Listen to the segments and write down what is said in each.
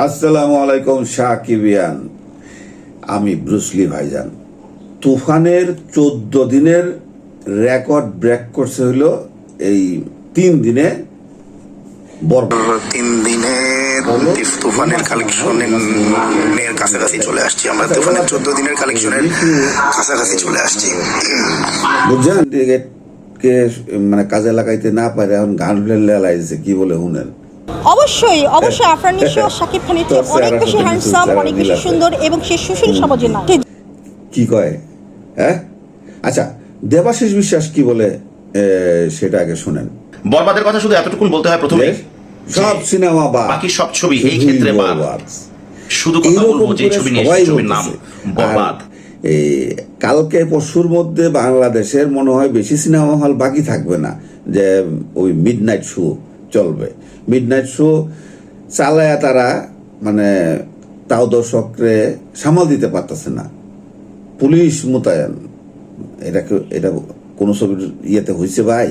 আসসালামু আলাইকুম সাকিবিয়ান। আমি ব্রুসলি ভাইজান। তুফানের চোদ্দ দিনের রেকর্ড ব্রেক করছে হলো এই তিন দিনে তিন দিনের তুফানের কালেকশনের কাছাকাছি চলে আসছি আমরা। তুফানের চোদ্দ দিনের কালেকশনের কাছাকাছি চলে আসছি। বুঝছেন? মানে কাজে লাগাইতে না পারে এখন গান লাগাইছে কি বলে শুনেন? অবশ্যই অবশ্যই আফরান নিশো শাকিব খানের চেয়ে অনেক বেশি হ্যান্ডসাম অনেক বেশি সুন্দর এবং সে সুশীল সমাজের না কি কয়? হ্যাঁ? আচ্ছা দেবাশিস বিশ্বাস কি বলে সেটা আগে শুনেন। বরবাদের কথা শুধু এতটুকুন বলতে হয় প্রথমে সব সিনেমা বা বাকি সব ছবি এই ক্ষেত্রে। শুধু কথা বলব যে ছবি নিয়ে ছবির নাম বরবাদ। এই কালকে পরশুর মধ্যে বাংলাদেশের মনে হয় বেশি সিনেমা হল বাকি থাকবে না যে ওই মিড নাইট শো চলবে। মিড নাইট শো চালায়া তারা মানে তাও দর্শকরে সামাল দিতে পারতেছে না। পুলিশ মোতায়েন। এটাকে এটা কোনো ছবির ইয়েতে হয়েছে ভাই?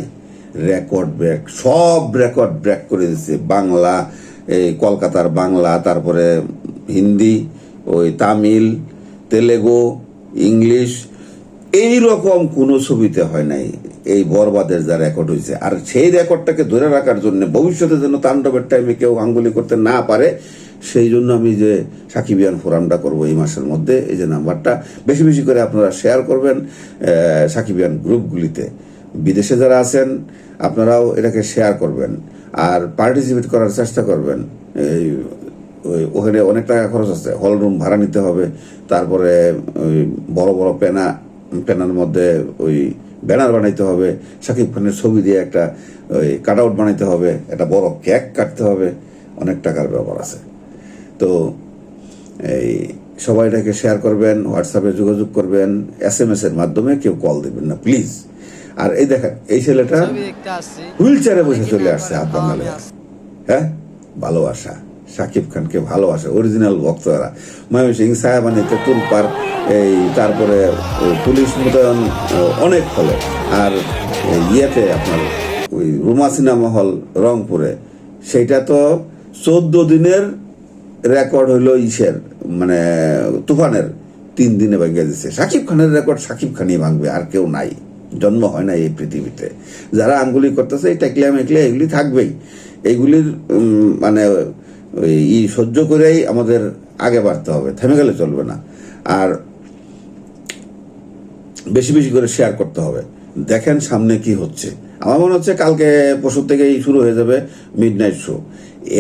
রেকর্ড ব্রেক সব রেকর্ড ব্রেক করে দিচ্ছে বাংলা, এই কলকাতার বাংলা, তারপরে হিন্দি, ওই তামিল, তেলেগু, ইংলিশ এই রকম কোনো ছবিতে হয় নাই। এই বরবাদের যা রেকর্ড হয়েছে আর সেই রেকর্ডটাকে ধরে রাখার জন্য ভবিষ্যতে যেন তাণ্ডবের টাইমে কেউ আঙ্গুলি করতে না পারে, সেই জন্য আমি যে সাকিবিয়ান ফোরামটা করব এই মাসের মধ্যে, এই যে নাম্বারটা, বেশি বেশি করে আপনারা শেয়ার করবেন সাকিবিয়ান গ্রুপগুলিতে বিদেশে যারা আছেন, আপনারাও এটাকে শেয়ার করবেন, আর পার্টিসিপেট করার চেষ্টা করবেন। এই ওখানে অনেক টাকা খরচ আছে হল রুম ভাড়া নিতে হবে, তারপরে ওই বড় বড় পেনা, পেনার মধ্যে ওই ব্যানার বানাইতে হবে শাকিব খানের ছবি দিয়ে একটা ওই কাট আউট বানাইতে হবে একটা বড় কেক কাটতে হবে অনেক টাকার ব্যাপার আছে। তো এই সবাই এটাকে শেয়ার করবেন হোয়াটসঅ্যাপে যোগাযোগ করবেন এস এম এস এর মাধ্যমে কেউ কল দেবেন না প্লিজ আর এই দেখেন এই ছেলেটা হুইল চেয়ারে বসে চলে আসছে হাত বাঙালি হ্যাঁ? ভালোবাসা। সাকিব খানকে ভালোবাসে অরিজিনাল ভক্তরা। সাহেবানি তেতুল পার্ক, এই তারপরে পুলিশ মোতায়েন অনেক হলে। আর ইয়েতে আপনার ওই রুমা সিনেমা হল রংপুরে, সেইটা তো চোদ্দ দিনের রেকর্ড হইল ইসের মানে তুফানের তিন দিনে ভেঙে দিচ্ছে সাকিব খানের রেকর্ড সাকিব খানই ভাঙবে, আর কেউ নাই। জন্ম হয় না এই পৃথিবীতে। যারা আঙ্গুলি করতেছে, এই টেকলিয়া মেকলিয়া এগুলি থাকবেই। এইগুলির মানে ই সহ্য করেই আমাদের আগে বাড়তে হবে, থেমে গেলে চলবে না। আর বেশি বেশি করে শেয়ার করতে হবে। দেখেন সামনে কি হচ্ছে। আমার মনে হচ্ছে কালকে পরশু থেকেই শুরু হয়ে যাবে মিড নাইট শো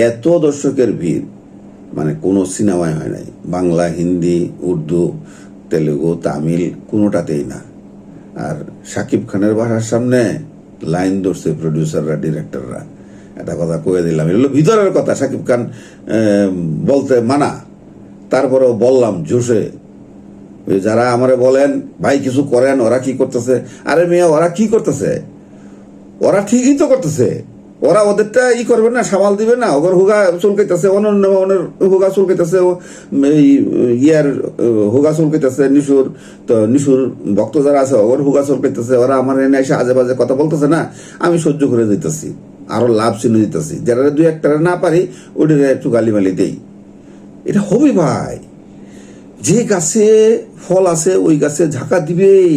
এত দর্শকের ভিড় মানে কোনো সিনেমায় হয় নাই। বাংলা, হিন্দি, উর্দু, তেলেগু, তামিল কোনোটাতেই না। আর শাকিব খানের বাসার সামনে লাইন ধরছে প্রডিউসাররা ডিরেক্টররা একটা কথা কয়ে দিলাম। এগুলো ভিতরের কথা শাকিব খান বলতে মানা। তারপরেও বললাম জোশে যারা আমারে বলেন, ভাই, কিছু করেন, ওরা কি করতেছে? আরে মেয়ে, ওরা কি করতেছে? ওরা ঠিকই তো করতেছে। ওরা ওদেরটা ই করবে না, সামাল দিবে না। ওদের হুগা চুলকাইতেছে, অনন্য অনের হুগা চুলকাইতেছে ইয়ার হুগা চুলকাইতেছে, নিশুর, তো নিশুর ভক্ত যারা আছে ওর হুগা চুলকাইতেছে। ওরা আমার এনে এসে আজে বাজে কথা বলতেছে না, আমি সহ্য করে দিতেছি। আরও লাভ চিহ্ন দিতেছি। যারা দুই একটা না পারি ওটারে একটু গালিমালি দেই। এটা হবে ভাই। যে গাছে ফল আছে, ওই গাছে ঝাঁকা দিবেই।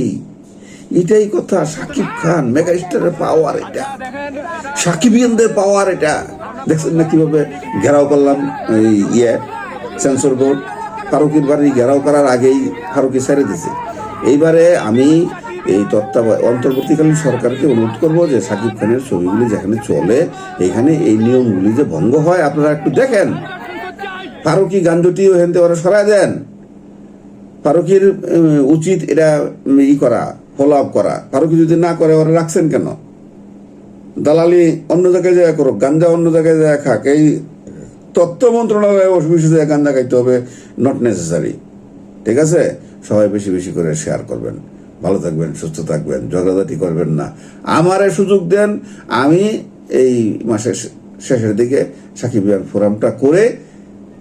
এটাই কথা সাকিব খান মেগা স্টারের পাওয়ার এটা সাকিবিয়ানদের পাওয়ার এটা। দেখছেন না কীভাবে ঘেরাও করলাম এই ইয়ে সেন্সর বোর্ড ফারুকির বাড়ি ঘেরাও করার আগেই ফারুকি ছেড়ে দিছে। এইবারে আমি এই তত্ত্বাবধায়ক, অন্তর্বর্তীকালীন সরকারকে অনুরোধ করব যে সাকিব খানের ছবিগুলি যেখানে চলে, এখানে এই নিয়মগুলি যে ভঙ্গ হয়, আপনারা একটু দেখেন। ফারুকি গাঞ্জটিও হেনতে ওরা সরায় দেন। ফারুকির উচিত এটা ই করা ফলো আপ করা। ফারুকি যদি না করে, ওরা রাখছেন কেন? দালালি অন্য জায়গায় যায় করুক, গাঞ্জা অন্য জায়গায় যায় খাক, এই তথ্য মন্ত্রণালয়ে অফিসে যায় গাঞ্জা খাইতে হবে নট নেসেসারি ঠিক আছে? সবাই বেশি বেশি করে শেয়ার করবেন। ভালো থাকবেন সুস্থ থাকবেন ঝগড়াঝাটি করবেন না। আমারে সুযোগ দেন আমি এই মাসের শেষের দিকে সাকিবিয়ান ফোরামটা করে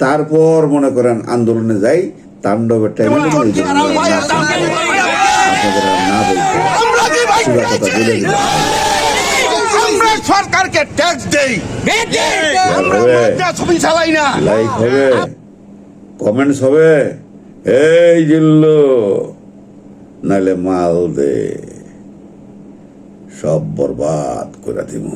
তারপর মনে করেন আন্দোলনে যাই তাণ্ডবের টাইমে না বলতে কথা বলে দিলাম। সরকারকে ট্যাক্স দেই। ছবি চালাই না। লাইক হবে। কমেন্টস হবে। এই জিল্লু। নাইলে মাল দে। সব বরবাদ করে দিব